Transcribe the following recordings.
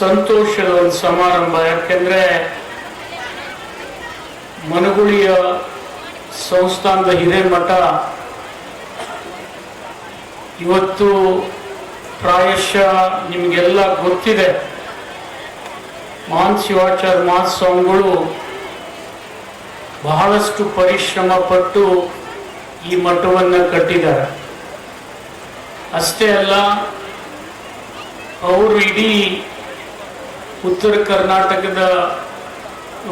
ಸಂತೋಷದ ಒಂದು ಸಮಾರಂಭ. ಯಾಕೆಂದ್ರೆ ಮನಗುಳಿಯ ಸಂಸ್ಥಾನದ ಹಿರೇಮಠ ಇವತ್ತು ಪ್ರಾಯಶಃ ನಿಮಗೆಲ್ಲ ಗೊತ್ತಿದೆ. ಮಾನ್ ಶಿವಾಚಾರ್ಯ ಮಹಾಸ್ವಾಮಿಗಳು ಬಹಳಷ್ಟು ಪರಿಶ್ರಮ ಪಟ್ಟು ಈ ಮಠವನ್ನು ಕಟ್ಟಿದ್ದಾರೆ. ಅಷ್ಟೇ ಅಲ್ಲ, ಅವರು ಇಡೀ ಉತ್ತರ ಕರ್ನಾಟಕದ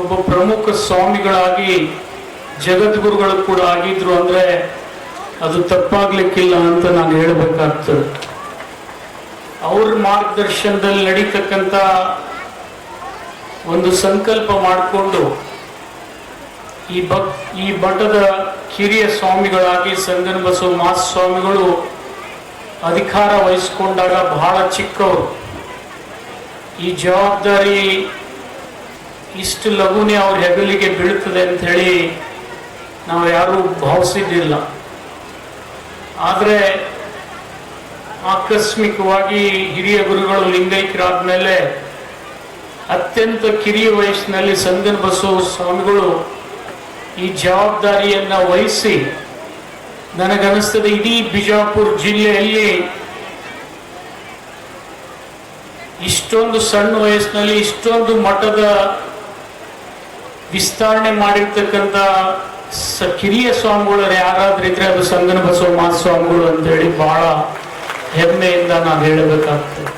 ಒಬ್ಬ ಪ್ರಮುಖ ಸ್ವಾಮಿಗಳಾಗಿ ಜಗದ್ಗುರುಗಳು ಕೂಡ ಆಗಿದ್ರು ಅಂದ್ರೆ ಅದು ತಪ್ಪಾಗ್ಲಿಕ್ಕಿಲ್ಲ ಅಂತ ನಾನು ಹೇಳಬೇಕಾಗ್ತದೆ. ಅವ್ರ ಮಾರ್ಗದರ್ಶನದಲ್ಲಿ ನಡೀತಕ್ಕಂಥ ಒಂದು ಸಂಕಲ್ಪ ಮಾಡಿಕೊಂಡು ಈ ಭಕ್, ಈ ಮಠದ ಕಿರಿಯ ಸ್ವಾಮಿಗಳಾಗಿ ಸಂಗನ ಬಸವ ಮಹಾಸ್ವಾಮಿಗಳು ಅಧಿಕಾರ ವಹಿಸಿಕೊಂಡಾಗ ಬಹಳ ಚಿಕ್ಕವರು. ಈ ಜವಾಬ್ದಾರಿ ಇಷ್ಟು ಲಘುನೇ ಅವ್ರ ಹೆಗಲಿಗೆ ಬೀಳ್ತದೆ ಅಂತ ಹೇಳಿ ನಾವು ಯಾರೂ ಭಾವಿಸಿದ್ದಿಲ್ಲ. ಆದರೆ ಆಕಸ್ಮಿಕವಾಗಿ ಹಿರಿಯ ಗುರುಗಳು ಲಿಂಗೈಕ್ಯರಾದ ಮೇಲೆ ಅತ್ಯಂತ ಕಿರಿಯ ವಯಸ್ಸಿನಲ್ಲಿ ಸಂಗನ ಬಸವ ಸ್ವಾಮಿಗಳು ಈ ಜವಾಬ್ದಾರಿಯನ್ನು ವಹಿಸಿ ನನಗನ್ನಿಸ್ತದೆ ಇಡೀ ಬಿಜಾಪುರ ಜಿಲ್ಲೆಯಲ್ಲಿ ಇಷ್ಟೊಂದು ಸಣ್ಣ ವಯಸ್ಸಿನಲ್ಲಿ ಇಷ್ಟೊಂದು ಮಠದ ವಿಸ್ತರಣೆ ಮಾಡಿರ್ತಕ್ಕಂಥ ಕಿರಿಯ ಸ್ವಾಮಿಗಳು ಯಾರಾದ್ರೂ ಇದ್ರೆ ಅದು ಸಂಗನ ಬಸವ ಮಹಾಸ್ವಾಮಿಗಳು ಅಂತೇಳಿ ಬಹಳ ಹೆಮ್ಮೆಯಿಂದ ನಾವು ಹೇಳಬೇಕಾಗ್ತದೆ.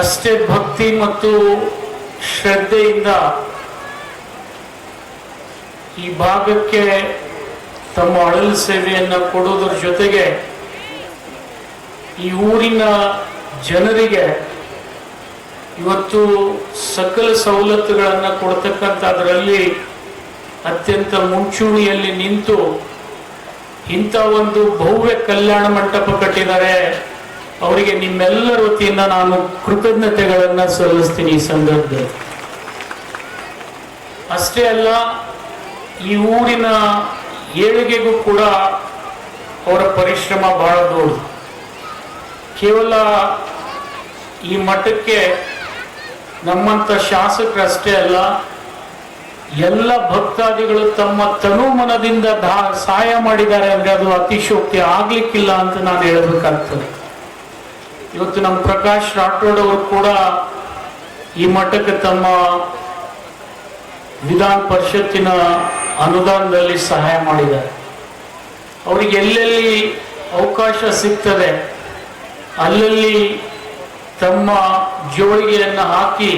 ಅಷ್ಟೇ ಭಕ್ತಿ ಮತ್ತು ಶ್ರದ್ಧೆಯಿಂದ ಈ ಭಾಗಕ್ಕೆ ತಮ್ಮ ಅಳಲು ಸೇವೆಯನ್ನು ಕೊಡೋದ್ರ ಜೊತೆಗೆ ಈ ಊರಿನ ಜನರಿಗೆ ಇವತ್ತು ಸಕಲ ಸವಲತ್ತುಗಳನ್ನು ಕೊಡ್ತಕ್ಕಂಥದ್ರಲ್ಲಿ ಅತ್ಯಂತ ಮುಂಚೂಣಿಯಲ್ಲಿ ನಿಂತು ಇಂಥ ಒಂದು ಭವ್ಯ ಕಲ್ಯಾಣ ಮಂಟಪ ಕಟ್ಟಿದ್ದಾರೆ. ಅವರಿಗೆ ನಿಮ್ಮೆಲ್ಲರ ವತಿಯಿಂದ ನಾನು ಕೃತಜ್ಞತೆಗಳನ್ನು ಸಲ್ಲಿಸ್ತೀನಿ ಈ ಸಂದರ್ಭದಲ್ಲಿ. ಅಷ್ಟೇ ಅಲ್ಲ, ಈ ಊರಿನ ಏಳಿಗೆಗೂ ಕೂಡ ಅವರ ಪರಿಶ್ರಮ ಬಹಳ ದೊಡ್ಡದು. ಕೇವಲ ಈ ಮಠಕ್ಕೆ ನಮ್ಮಂಥ ಶಾಸಕರಷ್ಟೇ ಅಲ್ಲ, ಎಲ್ಲ ಭಕ್ತಾದಿಗಳು ತಮ್ಮ ತನು ಮನದಿಂದ ಸಹಾಯ ಮಾಡಿದ್ದಾರೆ ಅಂದ್ರೆ ಅದು ಅತಿಶೋಕ್ತಿ ಆಗ್ಲಿಕ್ಕಿಲ್ಲ ಅಂತ ನಾನು ಹೇಳಬೇಕಾಗ್ತದೆ. ಇವತ್ತು ನಮ್ಮ ಪ್ರಕಾಶ್ ರಾಠೋಡ್ ಅವರು ಕೂಡ ಈ ಮಠಕ್ಕೆ ತಮ್ಮ ವಿಧಾನ ಪರಿಷತ್ತಿನ ಅನುದಾನದಲ್ಲಿ ಸಹಾಯ ಮಾಡಿದ್ದಾರೆ. ಅವರಿಗೆ ಎಲ್ಲೆಲ್ಲಿ ಅವಕಾಶ ಸಿಗ್ತದೆ, ಅಲ್ಲಲ್ಲಿ ತಮ್ಮ ಜೋಳಿಗೆಯನ್ನು ಹಾಕಿ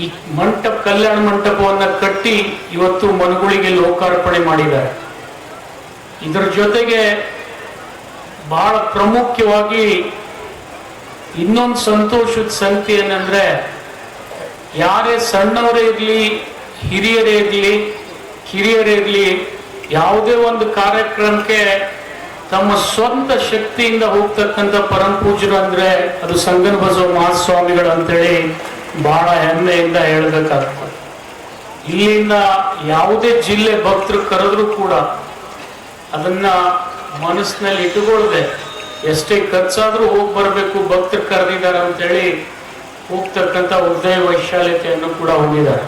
ಈ ಮಂಟಪ, ಕಲ್ಯಾಣ ಮಂಟಪವನ್ನು ಕಟ್ಟಿ ಇವತ್ತು ಮನಗುಳಿಗೆ ಲೋಕಾರ್ಪಣೆ ಮಾಡಿದ್ದಾರೆ. ಇದರ ಜೊತೆಗೆ ಬಹಳ ಪ್ರಾಮುಖ್ಯವಾಗಿ ಇನ್ನೊಂದು ಸಂತೋಷದ ಸಂಗತಿ ಏನಂದ್ರೆ, ಯಾರೇ ಸಣ್ಣವರೇ ಇರಲಿ, ಹಿರಿಯರೇ ಇರಲಿ, ಕಿರಿಯರೇ ಇರಲಿ, ಯಾವುದೇ ಒಂದು ಕಾರ್ಯಕ್ರಮಕ್ಕೆ ತಮ್ಮ ಸ್ವಂತ ಶಕ್ತಿಯಿಂದ ಹೋಗ್ತಕ್ಕಂಥ ಪರಮ ಪೂಜರು ಅಂದ್ರೆ ಅದು ಸಂಗನ ಬಸವ ಮಹಾಸ್ವಾಮಿಗಳು ಅಂತೇಳಿ ಬಹಳ ಹೆಮ್ಮೆಯಿಂದ ಹೇಳ್ಬೇಕಾಗ್ತದೆ. ಇಲ್ಲಿಂದ ಯಾವುದೇ ಜಿಲ್ಲೆ ಭಕ್ತರು ಕರೆದ್ರು ಕೂಡ ಅದನ್ನ ಮನಸ್ಸಿನಲ್ಲಿ ಇಟ್ಟುಕೊಳ್ಳದೆ ಎಷ್ಟೇ ಖರ್ಚಾದ್ರೂ ಹೋಗಿ ಬರಬೇಕು ಭಕ್ತರು ಕರೆದಿದ್ದಾರೆ ಅಂತೇಳಿ ಹೋಗ್ತಕ್ಕಂಥ ಹೃದಯ ವೈಶಾಲ್ಯತೆಯನ್ನು ಕೂಡ ಹೊಂದಿದ್ದಾರೆ.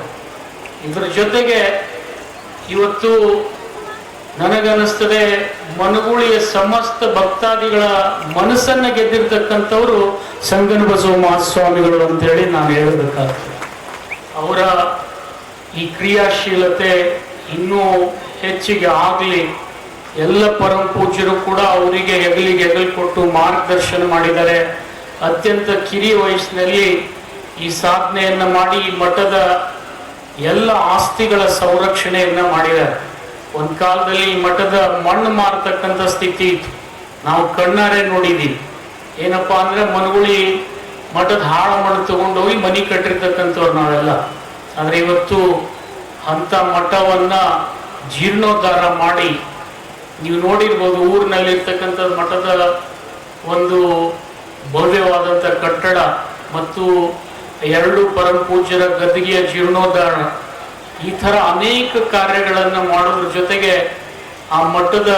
ಇದರ ಜೊತೆಗೆ ಇವತ್ತು ನನಗನ್ನಿಸ್ತದೆ, ಮನಗುಳಿಯ ಸಮಸ್ತ ಭಕ್ತಾದಿಗಳ ಮನಸ್ಸನ್ನ ಗೆದ್ದಿರ್ತಕ್ಕಂಥವ್ರು ಸಂಗನ ಬಸವ ಮಹಾಸ್ವಾಮಿಗಳು ಅಂತೇಳಿ ನಾನು ಹೇಳಬೇಕಾಗ್ತದೆ. ಅವರ ಈ ಕ್ರಿಯಾಶೀಲತೆ ಇನ್ನೂ ಹೆಚ್ಚಿಗೆ ಆಗಲಿ, ಎಲ್ಲ ಪರಮ ಪೂಜ್ಯರು ಕೂಡ ಅವರಿಗೆ ಹೆಗಲಿಗೆ ಹೆಗಲು ಕೊಟ್ಟು ಮಾರ್ಗದರ್ಶನ ಮಾಡಿದ್ದಾರೆ ಅತ್ಯಂತ ಕಿರಿಯ ವಯಸ್ಸಿನಲ್ಲಿ ಈ ಸಾಧನೆಯನ್ನ ಮಾಡಿ ಈ ಮಠದ ಎಲ್ಲ ಆಸ್ತಿಗಳ ಸಂರಕ್ಷಣೆಯನ್ನ ಮಾಡಿದ್ದಾರೆ. ಒಂದ್ ಕಾಲದಲ್ಲಿ ಮಠದ ಮಣ್ಣು ಮಾರತಕ್ಕಂಥ ಸ್ಥಿತಿ ಇತ್ತು. ನಾವು ಕಣ್ಣಾರೆ ನೋಡಿದೀವಿ. ಏನಪ್ಪಾ ಅಂದ್ರೆ ಮನಗುಳಿ ಮಠದ ಹಾಳ ಮಣ್ಣು ತಗೊಂಡೋಗಿ ಮನಿ ಕಟ್ಟಿರ್ತಕ್ಕಂಥವ್ರು ನಾವೆಲ್ಲ. ಆದ್ರೆ ಇವತ್ತು ಅಂತ ಮಠವನ್ನ ಜೀರ್ಣೋದ್ಧಾರ ಮಾಡಿ ನೀವು ನೋಡಿರ್ಬೋದು ಊರಿನಲ್ಲಿರ್ತಕ್ಕಂಥ ಮಠದ ಒಂದು ಭವ್ಯವಾದಂಥ ಕಟ್ಟಡ ಮತ್ತು ಎರಡು ಪರಮ ಪೂಜ್ಯರ ಗದ್ದಿಗೆಯ ಜೀರ್ಣೋದ್ಧಾರ. ಈ ಥರ ಅನೇಕ ಕಾರ್ಯಗಳನ್ನು ಮಾಡೋದ್ರ ಜೊತೆಗೆ ಆ ಮಠದ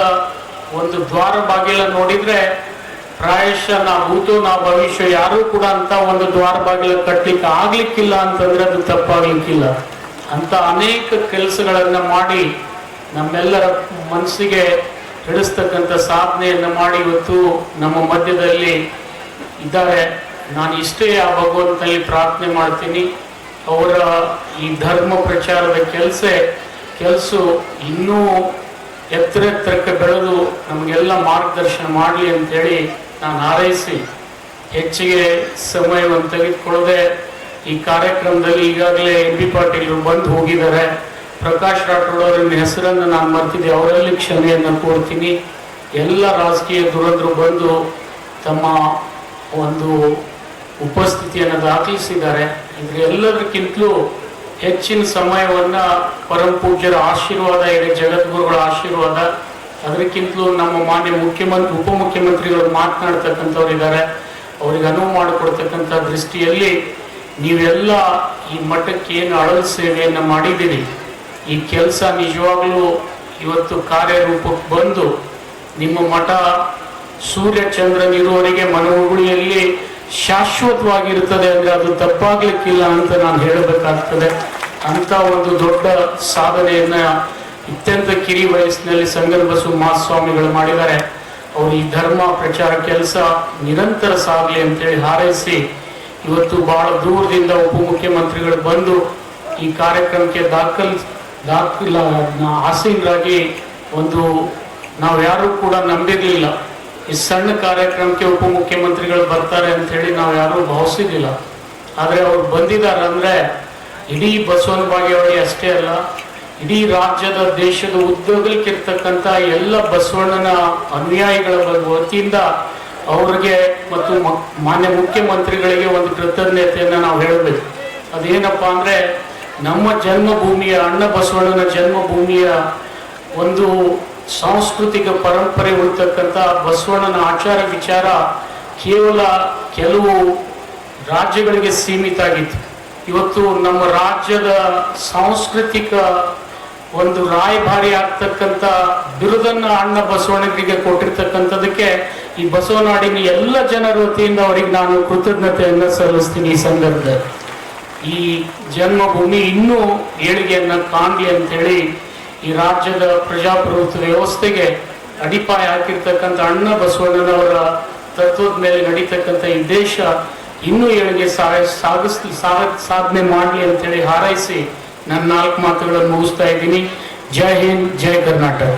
ಒಂದು ದ್ವಾರ ಬಾಗಿಲ ನೋಡಿದ್ರೆ ಪ್ರಾಯಶಃ ನಾ ಭೂತು ನಾ ಭವಿಷ್ಯ ಯಾರು ಕೂಡ ಅಂತ ಒಂದು ದ್ವಾರ ಬಾಗಿಲ ಕಟ್ಟಲಿಕ್ಕೆ ಆಗ್ಲಿಕ್ಕಿಲ್ಲ ಅಂತಂದ್ರೆ ಅದು ತಪ್ಪಾಗ್ಲಿಕ್ಕಿಲ್ಲ. ಅಂತ ಅನೇಕ ಕೆಲಸಗಳನ್ನ ಮಾಡಿ ನಮ್ಮೆಲ್ಲರ ಮನಸ್ಸಿಗೆ ಹಿಡಿಸ್ತಕ್ಕಂಥ ಸಾಧನೆಯನ್ನು ಮಾಡಿ ಇವತ್ತು ನಮ್ಮ ಮಧ್ಯದಲ್ಲಿ ಇದ್ದಾರೆ. ನಾನು ಇಷ್ಟೇ ಆ ಭಗವಂತನಲ್ಲಿ ಪ್ರಾರ್ಥನೆ ಮಾಡ್ತೀನಿ. ಅವರ ಈ ಧರ್ಮ ಪ್ರಚಾರದ ಕೆಲಸ ಕೆಲಸ ಇನ್ನೂ ಎತ್ತರ ಎತ್ತರಕ್ಕೆ ಬೆಳೆದು ನಮಗೆಲ್ಲ ಮಾರ್ಗದರ್ಶನ ಮಾಡಲಿ ಅಂತೇಳಿ ನಾನು ಹಾರೈಸಿ, ಹೆಚ್ಚಿಗೆ ಸಮಯವನ್ನು ತೆಗೆದುಕೊಳ್ಳದೆ ಈ ಕಾರ್ಯಕ್ರಮದಲ್ಲಿ ಈಗಾಗಲೇ ಎಂ ಬಿ ಪಾಟೀಲ್ ಬಂದು ಹೋಗಿದ್ದಾರೆ. ಪ್ರಕಾಶ್ ರಾಠೋಡ್ ಅವರ ಹೆಸರನ್ನು ನಾನು ಮರ್ತಿದ್ದೆ, ಅವರಲ್ಲಿ ಕ್ಷಮೆಯನ್ನು ಕೋರ್ತೀನಿ. ಎಲ್ಲ ರಾಜಕೀಯ ದುರಂತರು ಬಂದು ತಮ್ಮ ಒಂದು ಉಪಸ್ಥಿತಿಯನ್ನು ದಾಖಲಿಸಿದ್ದಾರೆ. ಇದ್ರ ಎಲ್ಲದಕ್ಕಿಂತಲೂ ಹೆಚ್ಚಿನ ಸಮಯವನ್ನ ಪರಮ ಪೂಜ್ಯರ ಆಶೀರ್ವಾದ ಇದೆ ಜಗದ್ಗುರುಗಳ ಆಶೀರ್ವಾದ, ಅದಕ್ಕಿಂತಲೂ ನಮ್ಮ ಮಾನ್ಯ ಮುಖ್ಯಮಂತ್ರಿ, ಉಪಮುಖ್ಯಮಂತ್ರಿಗಳು ಮಾತನಾಡ್ತಕ್ಕಂಥವ್ರು ಇದ್ದಾರೆ. ಅವ್ರಿಗೆ ಅನುವು ಮಾಡಿಕೊಡ್ತಕ್ಕಂಥ ದೃಷ್ಟಿಯಲ್ಲಿ ನೀವೆಲ್ಲ ಈ ಮಠಕ್ಕೆ ಏನು ಅಳಲು ಸೇವೆಯನ್ನು ಮಾಡಿದ್ದೀರಿ? ಈ ಕೆಲಸ ನಿಜವಾಗ್ಲೂ ಇವತ್ತು ಕಾರ್ಯರೂಪಕ್ಕೆ ಬಂದು ನಿಮ್ಮ ಮಠ ಸೂರ್ಯ ಚಂದ್ರನಿರುವವರಿಗೆ ಮನಗುಳಿಯಲ್ಲಿ ಶಾಶ್ವತವಾಗಿರುತ್ತದೆ ಅಂದರೆ ಅದು ತಪ್ಪಾಗ್ಲಿಕ್ಕಿಲ್ಲ ಅಂತ ನಾನು ಹೇಳಬೇಕಾಗ್ತದೆ. ಅಂತ ಒಂದು ದೊಡ್ಡ ಸಾಧನೆಯನ್ನ ಅತ್ಯಂತ ಕಿರಿ ವಯಸ್ಸಿನಲ್ಲಿ ಸಂಗನ ಬಸು ಮಹಾಸ್ವಾಮಿಗಳು ಮಾಡಿದ್ದಾರೆ. ಅವರು ಈ ಧರ್ಮ ಪ್ರಚಾರ ಕೆಲಸ ನಿರಂತರ ಸಾಗಲಿ ಅಂತೇಳಿ ಹಾರೈಸಿ ಇವತ್ತು ಬಹಳ ದೂರದಿಂದ ಉಪಮುಖ್ಯಮಂತ್ರಿಗಳು ಬಂದು ಈ ಕಾರ್ಯಕ್ರಮಕ್ಕೆ ದಾಖಲ್ ದಾಖಲ ಆಸೀನರಾಗಿ ಒಂದು ನಾವು ಯಾರು ಕೂಡ ನಂಬಿರ್ಲಿಲ್ಲ. ಈ ಸಣ್ಣ ಕಾರ್ಯಕ್ರಮಕ್ಕೆ ಉಪಮುಖ್ಯಮಂತ್ರಿಗಳು ಬರ್ತಾರೆ ಅಂತ ಹೇಳಿ ನಾವು ಯಾರು ಭಾವಿಸಿದಿಲ್ಲ ಆದರೆ ಅವ್ರು ಬಂದಿದ್ದಾರೆ ಅಂದ್ರೆ ಇಡೀ ಬಸವನ ಬಾಗೇವಾಡಿ ಅಷ್ಟೇ ಅಲ್ಲ, ಇಡೀ ರಾಜ್ಯದ ದೇಶದ ಉದ್ಯೋಗಕ್ಕಿರ್ತಕ್ಕಂಥ ಎಲ್ಲ ಬಸವಣ್ಣನ ಅನುಯಾಯಿಗಳ ವತಿಯಿಂದ ಅವ್ರಿಗೆ ಮತ್ತು ಮಾನ್ಯ ಮುಖ್ಯಮಂತ್ರಿಗಳಿಗೆ ಒಂದು ಕೃತಜ್ಞತೆಯನ್ನು ನಾವು ಹೇಳಬೇಕು. ಅದೇನಪ್ಪ ಅಂದ್ರೆ ನಮ್ಮ ಜನ್ಮಭೂಮಿಯ ಅಣ್ಣ ಬಸವಣ್ಣನ ಜನ್ಮಭೂಮಿಯ ಒಂದು ಸಾಂಸ್ಕೃತಿಕ ಪರಂಪರೆ ಉಳಿತಕ್ಕಂಥ ಬಸವಣ್ಣನ ಆಚಾರ ವಿಚಾರ ಕೇವಲ ಕೆಲವು ರಾಜ್ಯಗಳಿಗೆ ಸೀಮಿತ ಆಗಿತ್ತು ಇವತ್ತು ನಮ್ಮ ರಾಜ್ಯದ ಸಾಂಸ್ಕೃತಿಕ ಒಂದು ರಾಯಭಾರಿ ಆಗ್ತಕ್ಕಂಥ ಬಿರುದನ್ನು ಅಣ್ಣ ಬಸವಣ್ಣರಿಗೆ ಕೊಟ್ಟಿರ್ತಕ್ಕಂಥದಕ್ಕೆ ಈ ಬಸವನಾಡಿನ ಎಲ್ಲ ಜನರ ವತಿಯಿಂದ ಅವರಿಗೆ ನಾನು ಕೃತಜ್ಞತೆಯನ್ನು ಸಲ್ಲಿಸ್ತೀನಿ ಈ ಸಂದರ್ಭದಲ್ಲಿ. ಈ ಜನ್ಮಭೂಮಿ ಇನ್ನೂ ಏಳಿಗೆಯನ್ನ ಕಾಣಲಿ ಅಂತೇಳಿ ಈ ರಾಜ್ಯದ ಪ್ರಜಾಪ್ರಭುತ್ವ ವ್ಯವಸ್ಥೆಗೆ ಅಡಿಪಾಯ ಹಾಕಿರ್ತಕ್ಕಂಥ ಅಣ್ಣ ಬಸವಣ್ಣನವರ ತತ್ವದ ಮೇಲೆ ನಡೀತಕ್ಕಂಥ ಈ ದೇಶ ಇನ್ನೂ ಏಳಿಗೆ ಸಾಗಿಸ್ ಸಾಧನೆ ಮಾಡಲಿ ಅಂತೇಳಿ ಹಾರೈಸಿ ನನ್ನ ನಾಲ್ಕು ಮಾತುಗಳನ್ನು ಮುಗಿಸ್ತಾ ಇದ್ದೀನಿ. ಜೈ ಹಿಂದ್, ಜೈ ಕರ್ನಾಟಕ.